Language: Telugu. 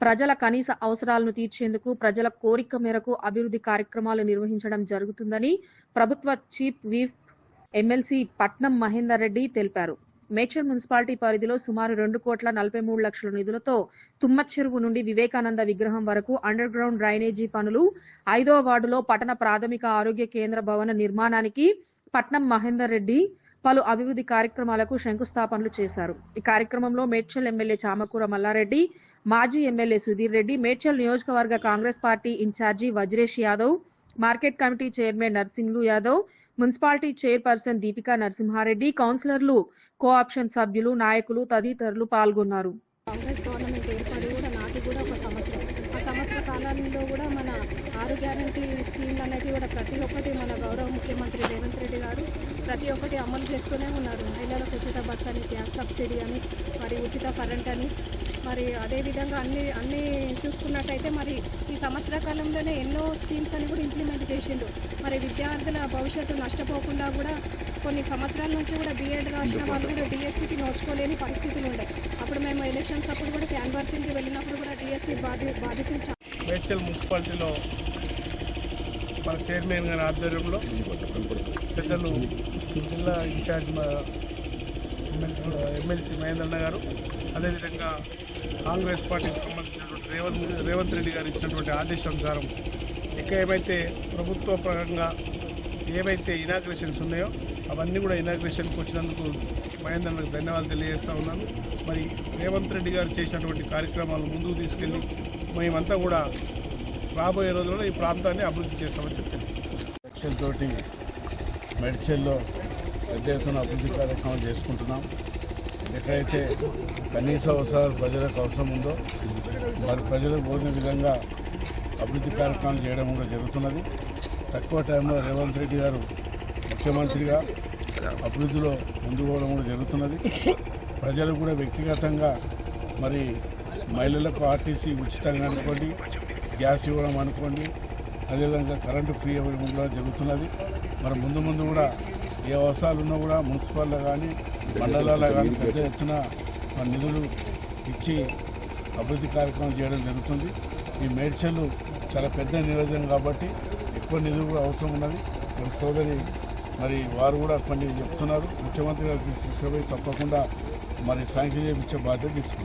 ప్రజల కనీస అవసరాలను తీర్చేందుకు ప్రజల కోరిక మేరకు అభివృద్ధి కార్యక్రమాలు నిర్వహించడం జరుగుతుందని ప్రభుత్వ చీఫ్ వీఫ్ ఎమ్మెల్సీ పట్నం మహేందర్ రెడ్డి తెలిపారు. మేడ్చల్ మున్సిపాలిటీ పరిధిలో సుమారు రెండు కోట్ల నలభై మూడు లక్షల నిధులతో తుమ్మ చెరువు నుండి వివేకానంద విగ్రహం వరకు అండర్ గ్రౌండ్ డ్రైనేజీ పనులు ఐదవ వార్డులో పట్టణ ప్రాథమిక ఆరోగ్య కేంద్ర భవన నిర్మాణానికి పట్నం మహేందర్ రెడ్డి పలు అభివృద్ధి కార్యక్రమాలకు శంకుస్థాపనలు చేశారు. ఈ కార్యక్రమంలో మేడ్చల్ ఎమ్మెల్యే చామకూర మల్లారెడ్డి మాజీ ఎమ్మెల్యే సుధీర్ రెడ్డి మేడ్చల్ నియోజకవర్గ Congress party incharge Vajresh Yadav market committee chairman Narsinglu Yadav municipality chairperson Deepika Narasimhareddy కౌన్సిలర్లు కోఆప్షన్ సభ్యులు నాయకులు తదితరులు పాల్గొన్నారు. కాంగ్రెస్ గవర్నమెంట్ ఏర్పడి కూడా నాటి కూడా ఒక సంవత్సరం. ఆ సంవత్సర కాలంలో కూడా మన ఆరు గ్యారంటీ స్కీమ్లు అనేటివి కూడా ప్రతి ఒక్కటి మన గౌరవ ముఖ్యమంత్రి రేవంత్ రెడ్డి గారు ప్రతి ఒక్కటి అమలు చేస్తూనే ఉన్నారు. మహిళలకు ఉచిత బస్ అని గ్యాస్ సబ్సిడీ అని మరి ఉచిత కరెంట్ అని. మరి అదేవిధంగా అన్ని అన్ని చూసుకున్నట్టయితే మరి ఈ సంవత్సర కాలంలోనే ఎన్నో స్కీమ్స్ అని కూడా ఇంప్లిమెంట్ చేసిండు మరి విద్యార్థుల భవిష్యత్తు నష్టపోకుండా కూడా కొన్ని సంవత్సరాల నుంచి కూడా బీఎడ్ రాసిన వాళ్ళు కూడా డిఎస్సికి నోచుకోలేని పరిస్థితులు ఉండే. అప్పుడు మేము ఎలక్షన్స్ అప్పుడు కూడా క్యాన్వర్సింగ్కి వెళ్ళినప్పుడు కూడా డిఎస్సి బాధి బాధితులు చాలా మేడ్చల్ మున్సిపాలిటీలో మన చైర్మన్ గారి ఆధ్వర్యంలో పెద్దలు జిల్లా ఇన్ఛార్జ్ ఎమ్మెల్సీ మహేంద్రన్న గారు అదేవిధంగా కాంగ్రెస్ పార్టీకి సంబంధించినటువంటి రేవంత్ రేవంత్ రెడ్డి గారు ఇచ్చినటువంటి ఆదేశానుసారం ఇక ఏమైతే ప్రభుత్వ పరంగా ఏవైతే ఇనాగ్రేషన్స్ ఉన్నాయో అవన్నీ కూడా ఇనాగ్రేషన్కి వచ్చినందుకు మహేంద్రన్నకు ధన్యవాదాలు తెలియజేస్తూ ఉన్నాను. మరి రేవంత్ రెడ్డి గారు చేసినటువంటి కార్యక్రమాలు ముందుకు తీసుకెళ్ళి మేమంతా కూడా రాబోయే రోజుల్లో ఈ ప్రాంతాన్ని అభివృద్ధి చేస్తామని చెప్పింది. మెడ్చల్ తోటి మెడ్చల్లో పెద్ద ఎత్తున అభివృద్ధి కార్యక్రమం చేసుకుంటున్నాం. ఎక్కడైతే కనీస అవసరాలు ప్రజలకు అవసరం ఉందో వారి ప్రజలకు పోయిన విధంగా అభివృద్ధి కార్యక్రమాలు చేయడం కూడా జరుగుతున్నది. తక్కువ టైంలో రేవంత్ రెడ్డి గారు ముఖ్యమంత్రిగా అభివృద్ధిలో ముందుకు పోవడం కూడా జరుగుతున్నది. ప్రజలు కూడా వ్యక్తిగతంగా మరి మహిళలకు ఆర్టీసీ ఉచితంగా అనుకోండి గ్యాస్ ఇవ్వడం అనుకోండి అదేవిధంగా కరెంటు ఫ్రీ ఇవ్వడం కూడా జరుగుతున్నది. మరి ముందు ముందు కూడా ఏ అవసరాలు ఉన్నా కూడా మున్సిపాల్లో కానీ మండలాల్లో కానీ పెద్ద ఎత్తున మన నిధులు ఇచ్చి అభివృద్ధి కార్యక్రమం చేయడం జరుగుతుంది. ఈ మేడ్చల్లు చాలా పెద్ద నియోజకం కాబట్టి ఎక్కువ నిధులు కూడా అవసరం ఉన్నది. మరి సోదరి మరి వారు కూడా కొన్ని చెప్తున్నారు. ముఖ్యమంత్రి గారు తీసుకుపోయి తప్పకుండా మరి సాంక్షన్ చేయించే బాధ్యత తీసుకుంటారు.